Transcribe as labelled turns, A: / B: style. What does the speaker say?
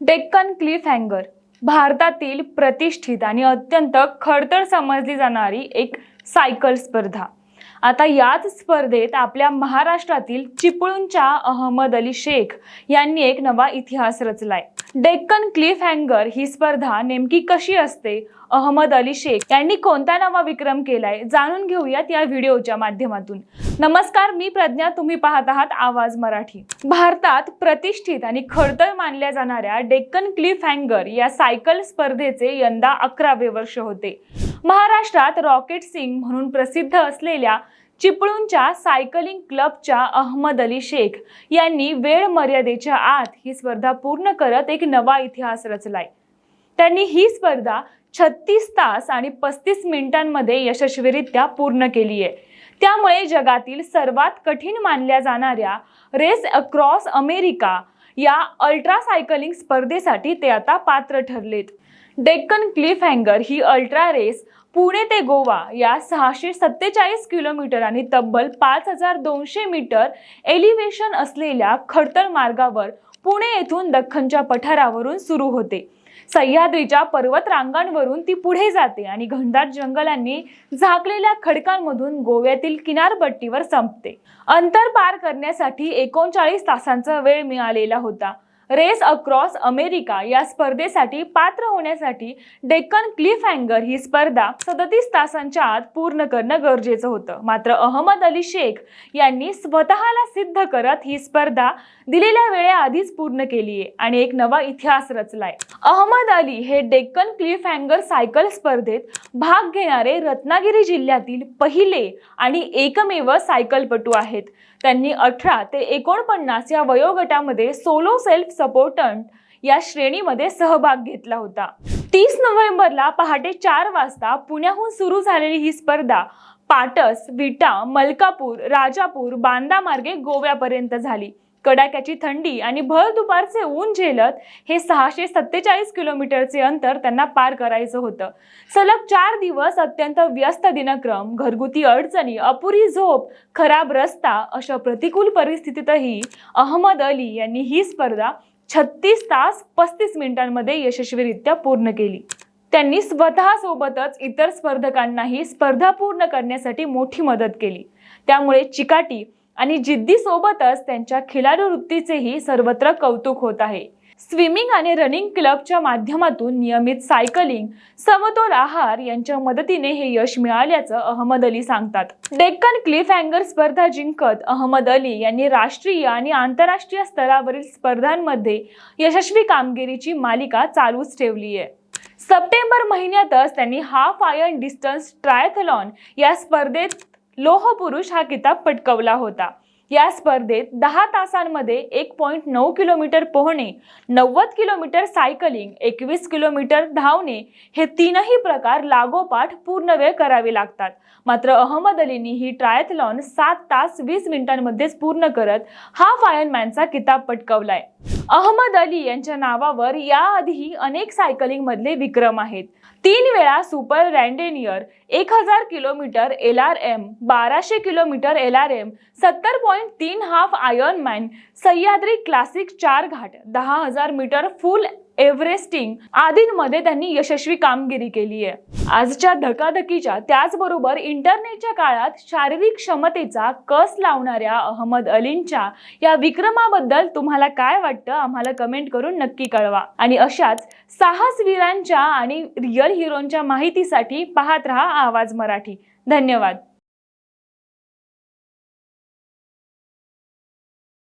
A: Deccan Cliff हँगर. भारतातील प्रतिष्ठित आणि अत्यंत खडतर समजली जाणारी एक सायकल स्पर्धा. आता याच स्पर्धेत आपल्या महाराष्ट्रातील चिपळूणच्या अहमद अली शेख यांनी एक नवा इतिहास रचलाय. डेक्कन क्लिफ हँगर ही स्पर्धा नेमकी कशी असते? अहमद अली शेख यांनी कोणता नवा विक्रम केलाय? जाणून घेऊयात या व्हिडिओच्या माध्यमातून. नमस्कार मी प्रज्ञा. तुम्ही पाहत आहात आवाज मराठी. भारतात प्रतिष्ठित आणि खडतर मानल्या जाणाऱ्या डेक्कन क्लिफ हँगर या सायकल स्पर्धेचे यंदा अकरावे वर्ष होते. महाराष्ट्रात रॉकेट सिंग म्हणून प्रसिद्ध असलेल्या चिपळूणच्या सायकलिंग क्लबच्या अहमद अली शेख यांनी वेळ मर्यादेच्या आत ही स्पर्धा पूर्ण करत एक नवा इतिहास रचलाय. त्यांनी ही स्पर्धा छत्तीस तास आणि पस्तीस मिनिटांमध्ये यशस्वीरित्या पूर्ण केली आहे त्यामुळे जगातील सर्वात कठीण मानल्या जाणाऱ्या रेस अक्रॉस अमेरिका या अल्ट्रा सायकलिंग स्पर्धेसाठी ते आता पात्र ठरलेत. डेक्कन क्लिफ हँगर ही अल्ट्रा रेस पुणे ते गोवा या सहाशे सत्तेचाळीस किलोमीटर आणि तब्बल पाच हजार दोनशे मीटर एलिव्हेशन असलेल्या खडतर मार्गावर पुणे येथून दख्खनच्या पठारावरून सुरू होते. सह्याद्रीच्या पर्वत रांगांवरून ती पुढे जाते आणि घनदाट जंगलांनी झाकलेल्या खडकांमधून गोव्यातील किनारपट्टीवर संपते. अंतर पार करण्यासाठी एकोणचाळीस तासांचा वेळ मिळालेला होता. रेस अक्रॉस अमेरिका या स्पर्धेसाठी पात्र होण्यासाठी डेक्कन क्लिफ हँगर ही स्पर्धा सदतीस तासांच्या आत पूर्ण करणं गरजेचं होतं. मात्र अहमद अली शेख यांनी स्वतःला सिद्ध करत ही स्पर्धा दिलेल्या वेळेआधीच पूर्ण केली आहे आणि एक नवा इतिहास रचलाय. अहमद अली हे डेक्कन क्लिफ हँगर सायकल स्पर्धेत भाग घेणारे रत्नागिरी जिल्ह्यातील पहिले आणि एकमेव सायकलपटू आहेत. त्यांनी अठरा ते एकोणपन्नास या वयोगटामध्ये सोलो सेल्फ सपोर्टंट या श्रेणीमध्ये सहभाग घेतला होता. तीस नोव्हेंबरला पहाटे चार वाजता पुण्याहून सुरू झालेली ही स्पर्धा पाटस विटा मलकापूर राजापूर बांदा मार्गे गोव्यापर्यंत झाली. कडाक्याची थंडी आणि भर दुपारचे ऊन झेलत हे सहाशे सत्तेचाळीस किलोमीटरचे अंतर त्यांना पार करायचं होतं. सलग चार दिवस अत्यंत व्यस्त दिनक्रम घरगुती अडचणी अपुरी झोप खराब रस्ता अशा प्रतिकूल परिस्थितीतही अहमद अली यांनी ही स्पर्धा छत्तीस तास पस्तीस मिनिटांमध्ये यशस्वीरित्या पूर्ण केली. त्यांनी स्वतःसोबतच इतर स्पर्धकांनाही स्पर्धा पूर्ण करण्यासाठी मोठी मदत केली. त्यामुळे चिकाटी आणि जिद्दी सोबतच त्यांच्या खिलाडू वृत्तीचेही सर्वत्र कौतुक होत आहे. स्विमिंग आणि रनिंग क्लबच्या माध्यमातून नियमित सायकलिंग समतोल आहार यांच्या मदतीने हे यश मिळाल्याचं अहमद अली सांगतात. डेक्कन क्लिफ अँगर स्पर्धा जिंकत अहमद अली यांनी राष्ट्रीय आणि आंतरराष्ट्रीय स्तरावरील स्पर्धांमध्ये यशस्वी कामगिरीची मालिका चालूच ठेवली आहे. सप्टेंबर महिन्यातच त्यांनी हाफ आयर्न डिस्टन्स ट्रायथलॉन या स्पर्धेत लोहपुरुष हा किताब पटकवला होता. या स्पर्धेत दहा तासांमध्ये एक पॉईंट नऊ किलोमीटर पोहणे नव्वद किलोमीटर सायकलिंग एकवीस किलोमीटर धावणे हे तीनही प्रकार लागोपाठ पूर्ण वेळ करावे लागतात. मात्र अहमद अलीनी ही ट्रायथलॉन सात तास वीस मिनिटांमध्येच पूर्ण करत हाफ आयर्नमॅनचा किताब पटकवलाय. अहमद अली यांच्या नावावर याआधीही अनेक सायकलिंग मधले विक्रम आहेत. तीन वेळा सुपर रँडेनियर एक हजार किलोमीटर एल आर एम बाराशे किलोमीटर एल आर एम सत्तर पॉईंट तीन हाफ आयर्नमॅन सह्याद्री क्लासिक चार घाट दहा हजार मीटर फुल एव्हरेस्टिंग आदींमध्ये त्यांनी यशस्वी कामगिरी केली आहे. आजच्या धकाधकीच्या त्याचबरोबर इंटरनेटच्या काळात शारीरिक क्षमतेचा कस लावणाऱ्या अहमद अलींच्या या विक्रमाबद्दल तुम्हाला काय वाटतं आम्हाला कमेंट करून नक्की कळवा. आणि अशाच साहसवीरांच्या आणि रिअल हिरोंच्या माहितीसाठी पाहत रहा आवाज मराठी. धन्यवाद.